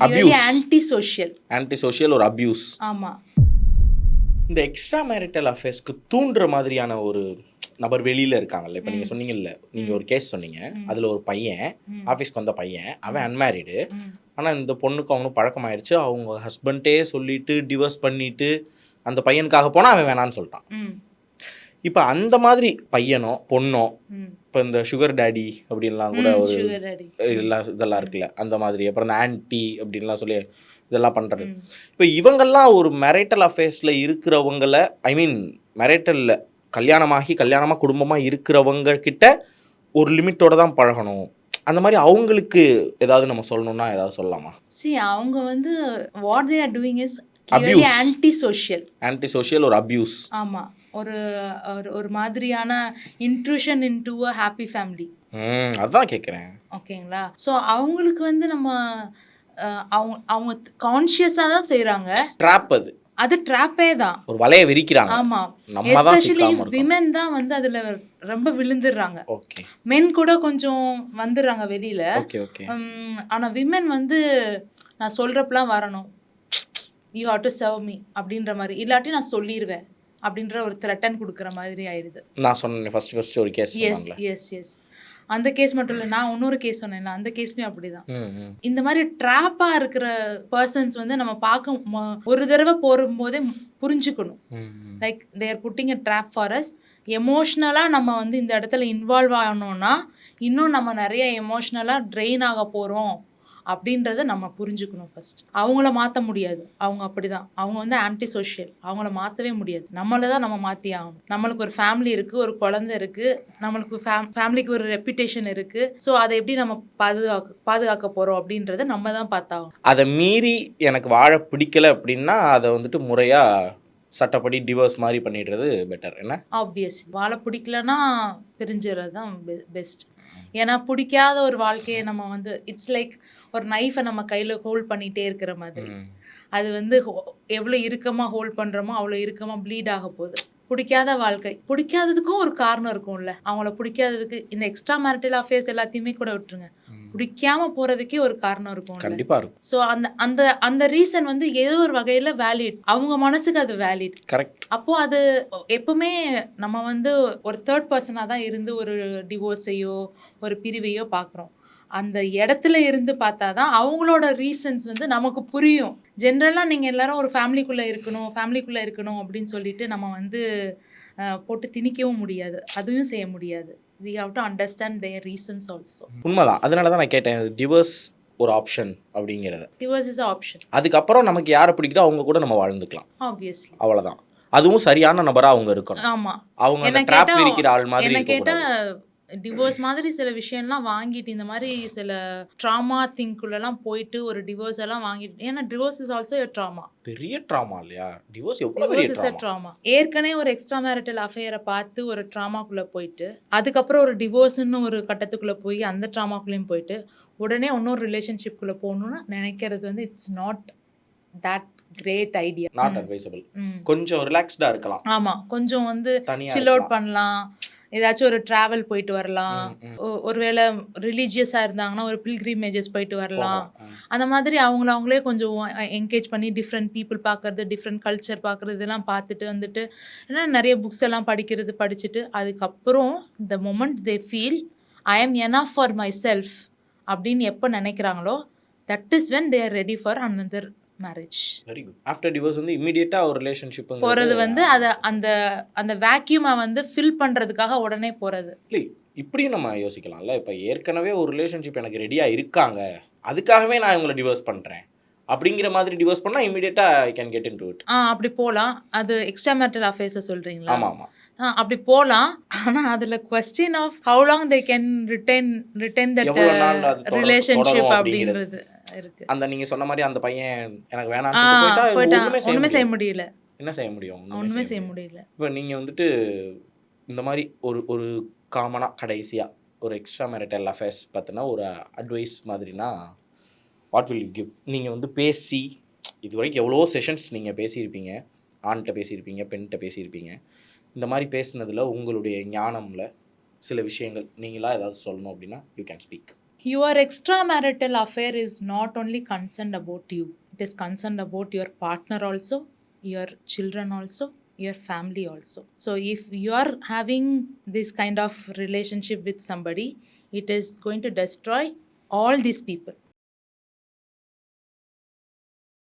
Abuse. Anti social anti social ஒரு abuse ஆமா. இந்த எக்ஸ்ட்ரா மேரிட்டல் அஃபேர்ஸ்க்கு தூண்டுற மாதிரியான ஒரு நபர் வெளியில இருக்காங்கல்ல. இப்போ நீங்க சொன்னீங்கல்ல நீங்க ஒரு கேஸ் சொன்னீங்க. அதுல ஒரு பையன் ஆஃபீஸ்க்கு வந்த பையன் அவன் அன்மேரிடு ம். ஆனா இந்த பொண்ணுக்கு அவனும் பழக்கமாயிடுச்சு அவங்க ஹஸ்பண்டே சொல்லிட்டு டிவோர்ஸ் பண்ணிட்டு அந்த பையனுக்காக போனா அவன் வேணான்னு சொல்லிட்டான். இப்போ அந்த மாதிரி பையனோ பொண்ணோ இப்போ இந்த சுகர் டேடி அப்படின்லாம் கூட ஒரு இதெல்லாம் இதெல்லாம் இருக்குல்ல. அந்த மாதிரி. அப்புறம் இந்த ஆன்டி அப்படின்லாம் சொல்லி இதெல்லாம் பண்ணுறது இப்போ இவங்கெல்லாம் ஒரு மெரைட்டல் அஃபேர்ஸில் இருக்கிறவங்கள ஐ மீன் மெரைட்டலில் கல்யாணமாகி கல்யாணமாக குடும்பமாக இருக்கிறவங்க கிட்ட ஒரு லிமிட்டோட தான் பழகணும். அந்த மாதிரி அவங்களுக்கு ஏதாவது நம்ம சொல்லணும்னா ஏதாவது சொல்லலாமா? சி அவங்க வந்து what they are doing is anti social anti social ஒரு அப்யூஸ் ஆமா. ஒரு ஒரு மாதிரியான intrusion into a happy family ம் அதுதான் கேட்குறேன் ஓகேங்களா? ஸோ அவங்களுக்கு வந்து நம்ம அவங்க அவங்க கான்ஷியஸாக தான் செய்கிறாங்க ட்ராப் அது. அது ட்ராப்பே தான். ஒரு வலையை விரிக்கிறாங்க. ஆமா. நம்ம எஸ்பெஷலி விமென் தான் வந்து அதுல ரொம்ப விழுந்துடுறாங்க. ஓகே. மென் கூட கொஞ்சம் வந்துடுறாங்க வெளியில. ஓகே ஆனா விமென் வந்து நான் சொல்றப்பலாம் வரணும். You have to serve me அப்படின்ற மாதிரி. இல்லாட்டி நான் சொல்லிடுவேன் அப்படின்ற ஒரு த்ரெட்டன் கொடுக்குற மாதிரி ஆயிடுது நான் சொன்னேன் ஃபர்ஸ்ட் ஃபர்ஸ்ட் ஒரு கேஸ் எஸ் எஸ் எஸ் அந்த கேஸ் மட்டும் இல்லை நான் இன்னொரு கேஸ் சொன்னேன்ல அந்த கேஸ்லயும் அப்படிதான். இந்த மாதிரி ட்ராப்பா இருக்கிற பர்சன்ஸ் வந்து நம்ம பார்க்க ஒரு தடவை போகும்போதே புரிஞ்சுக்கணும். Like they're putting a trap for us எமோஷ்னலாக நம்ம வந்து இந்த இடத்துல இன்வால்வ் ஆகணும்னா இன்னும் நம்ம நிறைய எமோஷ்னலாக ட்ரெயின் ஆக போகிறோம் அப்படின்றத நம்ம புரிஞ்சுக்கணும் ஃபர்ஸ்ட் அவங்கள மாற்ற முடியாது. அவங்க அப்படிதான். அவங்க வந்து ஆன்டி சோஷியல் அவங்கள மாற்றவே முடியாது. நம்மளை தான் நம்ம மாற்றி ஆகணும். நம்மளுக்கு ஒரு ஃபேமிலி இருக்குது ஒரு குழந்தை இருக்குது நம்மளுக்கு ஃபேம் ஃபேமிலிக்கு ஒரு ரெப்புடேஷன் இருக்குது ஸோ அதை எப்படி நம்ம பாதுகாக்க பாதுகாக்க போகிறோம் அப்படின்றத நம்ம தான் பார்த்தாகும் அதை மீறி எனக்கு வாழ பிடிக்கல அப்படின்னா அதை வந்துட்டு முறையாக சட்டப்படி டிவோர்ஸ் மாதிரி பண்ணிடுறது பெட்டர் என்ன? ஆப்வியஸ் வாழ பிடிக்கலன்னா பிரிஞ்சுறது தான் பெஸ்ட் ஏன்னா பிடிக்காத ஒரு வாழ்க்கையை நம்ம வந்து இட்ஸ் லைக் ஒரு நைஃபை நம்ம கையில் ஹோல்ட் பண்ணிகிட்டே இருக்கிற மாதிரி. அது வந்து எவ்வளோ இறுக்கமாக ஹோல்ட் பண்ணுறோமோ அவ்வளோ இறுக்கமாக ப்ளீட் ஆக போகுது. பிடிக்காத வாழ்க்கை. பிடிக்காததுக்கும் ஒரு காரணம் இருக்கும்ல. அவங்கள பிடிக்காததுக்கு இந்த எக்ஸ்ட்ரா மேரிட்டல் அஃபேர்ஸ் எல்லாத்தையுமே கூட விட்டுருங்க. பிடிக்காம போகிறதுக்கே ஒரு காரணம் இருக்கும்ல கண்டிப்பாக இருக்கும். ஸோ அந்த அந்த அந்த ரீசன் வந்து ஏதோ ஒரு வகையில் வேலிட் அவங்க மனசுக்கு அது வேலிட் கரெக்ட் அப்போ அது எப்பவுமே நம்ம வந்து ஒரு தேர்ட் பர்சனாக தான் இருந்து ஒரு டிவோர்ஸையோ ஒரு பிரிவையோ பார்க்குறோம் அந்த இடத்துல இருந்து பார்த்தா தான் அவங்களோட ரீசன்ஸ் வந்து நமக்கு புரியும். ஜென்ரலாக நீங்கள் எல்லாரும் ஒரு ஃபேமிலிக்குள்ளே இருக்கணும் ஃபேமிலிக்குள்ளே இருக்கணும் அப்படின்னு சொல்லிட்டு நம்ம வந்து போட்டு திணிக்கவும் முடியாது. அதுவும் செய்ய முடியாது. We have to understand their reasons also உண்மைதான். அதனால தான் நான் கேட்டேன் டிவோர்ஸ் ஒரு ஆப்ஷன் அப்படிங்கிறத. டிவோர்ஸ் இஸ் ஆப்ஷன் அதுக்கப்புறம் நமக்கு யாரை பிடிக்குதோ அவங்க கூட நம்ம வாழ்ந்துக்கலாம். ஆப்வியஸ்லி அவ்வளவுதான். அதுவும் சரியான நபரா அவங்க இருக்கணும். ஆமாம் அவங்க ட்ராப் கேட்டா- விரிக்கிற ஆள் மாதிரி என்ன இருக்கக்கூடாது. டிவோர்ஸ் மாதிரி சில விஷயம்லாம் வாங்கிட்டு இந்த மாதிரி சில ட்ராமா திங்குள்ளெல்லாம் போயிட்டு ஒரு டிவோர்ஸ் எல்லாம் வாங்கிட்டு ஏன்னா டிவோர்ஸ் இஸ் ஆல்சோ ட்ராமா பெரிய ட்ராமா இல்லையா? டிவோர்ஸ் எவ்வளவு பெரிய ட்ராமா ஏற்கனவே ஒரு எக்ஸ்ட்ரா மேரிட்டல் அஃபேரை பார்த்து ஒரு ட்ராமாக்குள்ளே போயிட்டு அதுக்கப்புறம் ஒரு டிவோர்ஸ்னு ஒரு கட்டத்துக்குள்ளே போய் அந்த ட்ராமாக்குள்ளேயும் போயிட்டு உடனே இன்னொரு ரிலேஷன்ஷிப்குள்ளே போகணும்னு நினைக்கிறது வந்து it's not that great idea not advisable கொஞ்சம் ரிலாக்ஸ்டா இருக்கலாம். ஆமாம் கொஞ்சம் வந்து சில் அவுட். பண்ணலாம். ஏதாச்சும் ஒரு டிராவல் போயிட்டு வரலாம். ஒருவேளை ரிலீஜியஸாக இருந்தாங்கன்னா ஒரு பில்கிரிமேஜஸ் போயிட்டு வரலாம். அந்த மாதிரி அவங்கள அவங்களே கொஞ்சம் என்கேஜ் பண்ணி டிஃப்ரெண்ட் பீப்புள் பார்க்கறது டிஃப்ரெண்ட் கல்ச்சர் பார்க்கறது இதெல்லாம் பார்த்துட்டு வந்துட்டு ஏன்னா நிறைய புக்ஸ் எல்லாம் படிக்கிறது படிச்சுட்டு அதுக்கப்புறம் the moment they feel I am enough for myself அப்படின்னு எப்போ நினைக்கிறாங்களோ that is when they are ready for another marriage very good after divorce வந்து இமிடியேட்டா ஒரு ரிலேஷன்ஷிப் போகிறது வந்து அதை அந்த அந்த வேக்யூமை வந்து ஃபில் பண்ணுறதுக்காக உடனே போகிறது இல்லை இப்படியும் நம்ம யோசிக்கலாம்ல. இப்போ ஏற்கனவே ஒரு ரிலேஷன்ஷிப் எனக்கு ரெடியாக இருக்காங்க. அதுக்காகவே நான் இவங்களை டிவோர்ஸ் பண்ணுறேன் அப்படிங்கிற மாதிரி டிவோர்ஸ் பண்ணால் இமீடியட்டாக I can get into it ah அப்படி போகலாம் அது எக்ஸ்ட்ரா மேரிட்டல் அஃபேர்ஸை சொல்கிறீங்களா ஆமாம் ஆமாம் ஆ அப்படி போகலாம் ஆனால் அதில் question of how long they can retain retain that relationship இருக்கு அந்த நீங்கள் சொன்ன மாதிரி அந்த பையன் எனக்கு ஒன்றுமே ஒன்றுமே செய்ய முடியல. என்ன செய்ய முடியும்? ஒன்றுமே செய்ய முடியல. இப்போ நீங்கள் வந்துட்டு இந்த மாதிரி ஒரு ஒரு காமனாக கடைசியாக ஒரு எக்ஸ்ட்ரா மேரிட்டல் அஃபேர்ஸ் பற்றின ஒரு அட்வைஸ் மாதிரினா வாட் வில் யூ கிவ் நீங்கள் வந்து பேசி இது வரைக்கும் எவ்வளோ செஷன்ஸ் நீங்கள் பேசியிருப்பீங்க. ஆண்கிட்ட பேசியிருப்பீங்க பெண்கிட்ட பேசியிருப்பீங்க. இந்த மாதிரி பேசுனதில் உங்களுடைய ஞானம்ல சில விஷயங்கள் நீங்களா ஏதாவது சொல்லணும் அப்படின்னா you can speak your extramarital affair is not only concerned about you it is concerned about your partner also your children also your family also. So if you are having this kind of relationship with somebody it is going to destroy all these people